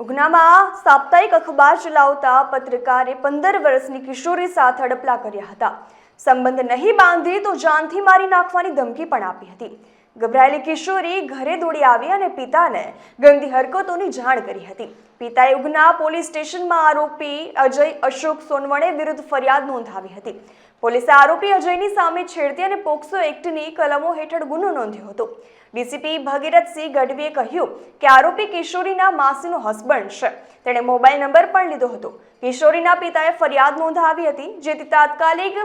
ઉધનામાં સાપ્તાહિક અખબાર ચલાવતા પત્રકારે પંદર વર્ષની કિશોરી સાથે હડપલા કર્યા હતા. સંબંધ નહીં બાંધી તો જાનથી મારી નાખવાની ધમકી પણ આપી હતી. ગભરાયેલી કિશોરી ઘરે દોડી આવી અને પિતાને ગંદી હરકતોની જાણ કરી હતી. પિતાએ ઉગના પોલીસ સ્ટેશનમાં આરોપી અજય અશોક સોનવણે વિરુદ્ધ ફરિયાદ નોંધાવી હતી. પોલીસે આરોપી અજયની સામે છેડતી અને પોક્સો એક્ટની કલમો હેઠળ ગુનો નોંધ્યો હતો. ડીસીપી ભગીરથસિંહ ગઢવીએ કહ્યું કે આરોપી કિશોરીના માસીનો હસબન્ડ છે. તેણે મોબાઈલ નંબર પણ લીધો હતો. કિશોરીના પિતાએ ફરિયાદ નોંધાવી હતી, જેથી તાત્કાલિક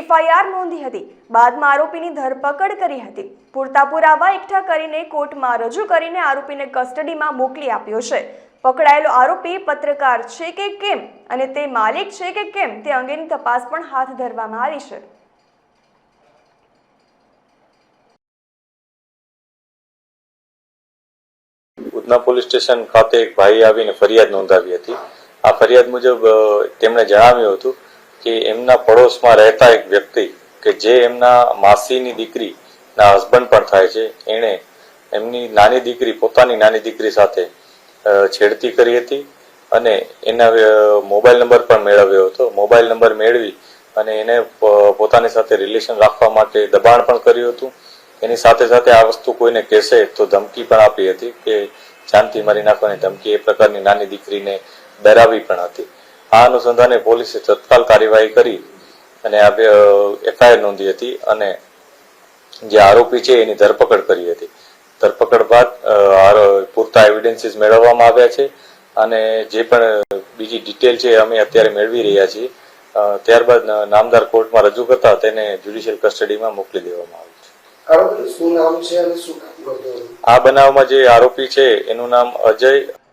એફઆઈઆર નોંધી હતી. બાદમાં આરોપીની ધરપકડ કરી હતી. પૂરતા પુરાવા એકઠા કરીને કોર્ટમાં રજૂ કરીને આરોપીને કસ્ટડીમાં મોકલી આપ્યો છે. પકડાયેલો આરોપી પત્રકાર છે કે કેમ અને તે માલિક છે કે કેમ તે અંગેની તપાસ પણ હાથ ધરવામાં આવી છે. ઉધના પોલીસ સ્ટેશન ખાતે એક ભાઈ આવીને ફરિયાદ નોંધાવી હતી. આ ફરિયાદ મુજબ તેમણે જણાવ્યું હતું કે એમના પડોશમાં રહેતા એક વ્યક્તિ કે જે એમના માસીની દીકરીના હસબન્ડ પણ થાય છે, એણે એમની નાની દીકરી, પોતાની નાની દીકરી સાથે છેડતી કરી હતી અને એના મોબાઈલ નંબર પણ મેળવ્યો હતો. મોબાઈલ નંબર મેળવી અને એને પોતાની સાથે રિલેશન રાખવા માટે દબાણ પણ કર્યું હતું. એની સાથે સાથે આ વસ્તુ કોઈને કહેશે તો ધમકી પણ આપી હતી કે જાનથી મારી નાખવાની ધમકી એ પ્રકારની નાની દીકરીને ડરાવી પણ હતી. આ અનુસંધાને પોલીસે તત્કાલ કાર્યવાહી કરી અને આ એફઆઈઆર નોંધી હતી અને જે આરોપી છે એની ધરપકડ કરી હતી ધરપકડ બાદ અ, આરો- પૂરતા એવિડન્સીસ મેળવવામાં આવ્યા છે અને જે પણ બીજી ડિટેલ છે અમે અત્યારે મેળવી રહ્યા છીએ ત્યારબાદ નામદાર કોર્ટમાં રજૂ કરતા તેને જ્યુડિશિયલ કસ્ટડીમાં મોકલી દેવામાં આવ્યું છે. આ બનાવમાં જે આરોપી છે એનું નામ અજય